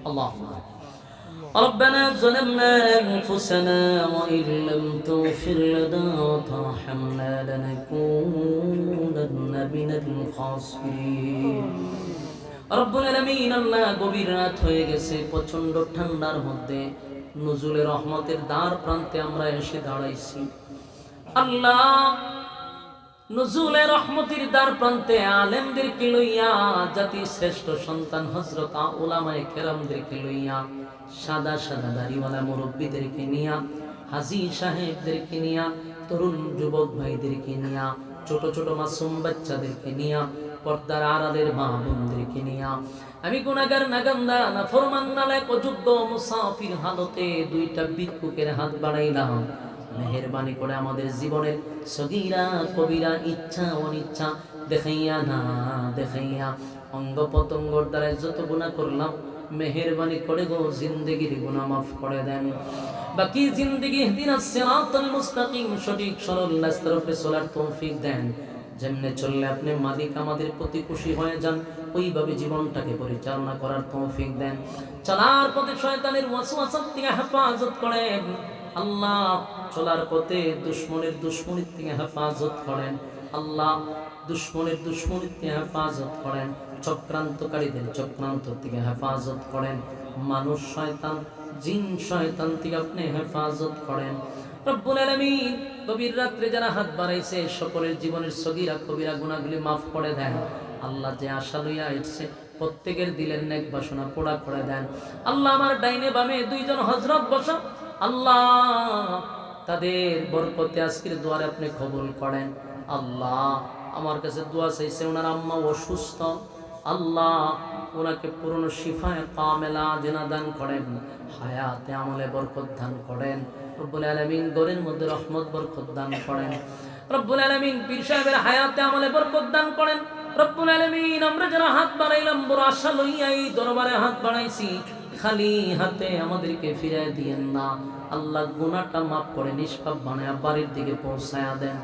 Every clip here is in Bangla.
আল্লাহ ربنا ظلمنا أنفسنا وإن لم تغفر لنا وترحمنا لنكونن من الخاسرين রব্বুল আলামিন আল্লাহ গভীর রাত হয়ে গেছে প্রচন্ড ঠান্ডার মধ্যে নজুলের রহমতের দ্বার প্রান্তে আমরা এসে দাঁড়াইছি আল্লাহ নজুলের রহমতের দ্বার প্রান্তে আলেমদেরকে লইয়া জাতির শ্রেষ্ঠ সন্তান হজরত ওলামায়ে কেরামদেরকে লইয়া, সাদা সাদা দাড়িওয়ালা মুরব্বীদেরকে নিয়া, হাজি সাহেবদেরকে নিয়া, তরুণ যুবক ভাইদেরকে নিয়া, ছোট ছোট মাসুম বাচ্চাদেরকে নিয়া, পর্দার আড়ালের মা বোনদেরকে নিয়া। আমি গুণাগার নাগান্দা না ফরমান নালায় অযোগ্য মুসাফির হালতে দুইটা ভিক্ষুকের হাত বাড়াইলাম। মেহরবানি করে আমাদের জীবনের সগীরা কবিরা ইচ্ছা, অনিচ্ছা দেখাইয়া না দেখাইয়া অঙ্গ পতঙ্গর দ্বারা যত গুণা করলাম, মেহরবানি করে গো, জিন্দগির গুনাহ মাফ করে দেন। বাকি জিন্দগি দিন সিরাতাল মুস্তাকিম, সঠিক, সরল রাস্তার উপরে চলার তৌফিক দেন। যেমনে চললে আপনি মালিক আমাদের প্রতি খুশি হয়ে যান, ওইভাবে জীবনটাকে পরিচালনা করার তৌফিক দেন। চলার পথে শয়তানের ওয়াসওয়াসা থেকে হেফাজত করেন। আল্লাহ চলার পথে দুশ্মনের দুশ্মনির থেকে হেফাজত করেন। আল্লাহ দুশ্মনের দুশ্মনির থেকে হেফাজত করেন। চক্রান্তকারীদের চক্রান্ত থেকে হেফাজত করেন। মানুষ শয়তান, জিন শয়তান থেকে আপনি হেফাজত করেন। রব্বুল আলামিন গভীর রাত্রে যারা হাত বাড়াইছে, সকলের জীবনের সগীরা কবিরা গুণাগুলি মাফ করে দেন। আল্লাহ যে আশা লইয়া আসছে প্রত্যেকের দিলের নেক বাসনা পোড়া করে দেন। আল্লাহ আমার ডাইনে বামে দুইজন হজরত বসা আল্লাহ, তাদের বরকতে আজকের দুয়ারে আপনি কবুল করেন। আল্লাহ, আমার কাছে দোয়া চাইছে, ওনার আম্মা অসুস্থ। আল্লাহ, ওনাকে পুরনো শিফায় কামেলা জেনা দান করেন, হায়াতে আমলে বরকত দান করেন। রব্বুল আলামিন গরের মধ্যে রহমত, বরকত দান করেন। রব্বুল আলামিন পীর সাহেবের হায়াতে আমলে বরকত দান করেন। রব্বুল আলামিন, আমরা যারা হাত বাড়াইলাম, বড় আশা লইয়া এই দরবারে হাত বাড়াইছি। খালি হাতে আমাদেরকে ফিরাই দিয়েন না। আল্লাহ গুনাহটা মাফ করে, নিষ্পাপ বানায় বাড়ির দিকে পৌঁছায়া দেন।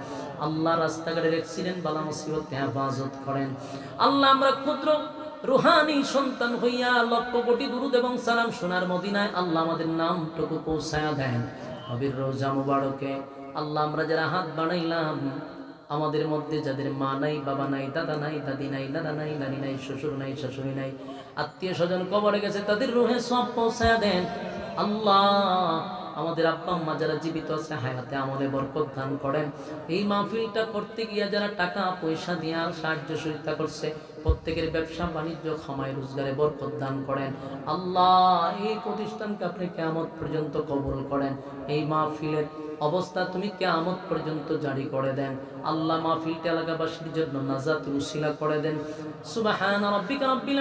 আল্লাহ রাস্তাঘাটের অ্যাক্সিডেন্ট বালা মুসিবত হেফাজত করেন। আল্লাহ আমরা ক্ষুদ্র রুহানি সন্তান হইয়া লক্ষ কোটি দুরুদ এবং সালাম সোনার মদিনায় আল্লাহ আমাদের নামটুকু পৌঁছায়া দেন। নবীর রোজা মুবারকে আল্লাহ আমরা যারা হাত বানাইলাম আমাদের মধ্যে যাদের মা নাই, বাবা নাই, দাদা নাই, দাদি নাই দাদা নাই, নানি নাই, শ্বশুর নাই, শাশুড়ি নাই, আত্মীয় স্বজন কবরে গেছে, তাদের রুহে সব পৌঁছা দেন। আল্লাহ আমাদের আব্বা আম্মা যারা জীবিত আছে, হায়াতে আমলে বরকত দান করেন। এই মাহফিলটা করতে গিয়া যারা টাকা, পয়সা দিয়া সাহায্য সহিতা করছে, প্রত্যেকের ব্যবসা, বাণিজ্য ক্ষমায় রোজগারে বরকত দান করেন। আল্লাহ, এই প্রতিষ্ঠানকে আপনি কেমন পর্যন্ত কবল করেন। এই মাহফিলের অবস্থা তুমি কেয়ামত পর্যন্ত জারি করে দেন। আল্লাহ মাহফিলটা এলাকাবাসীর জন্য নাজাত উসিলা করে দেন। সুবাহ রাব্বিকা রাব্বিল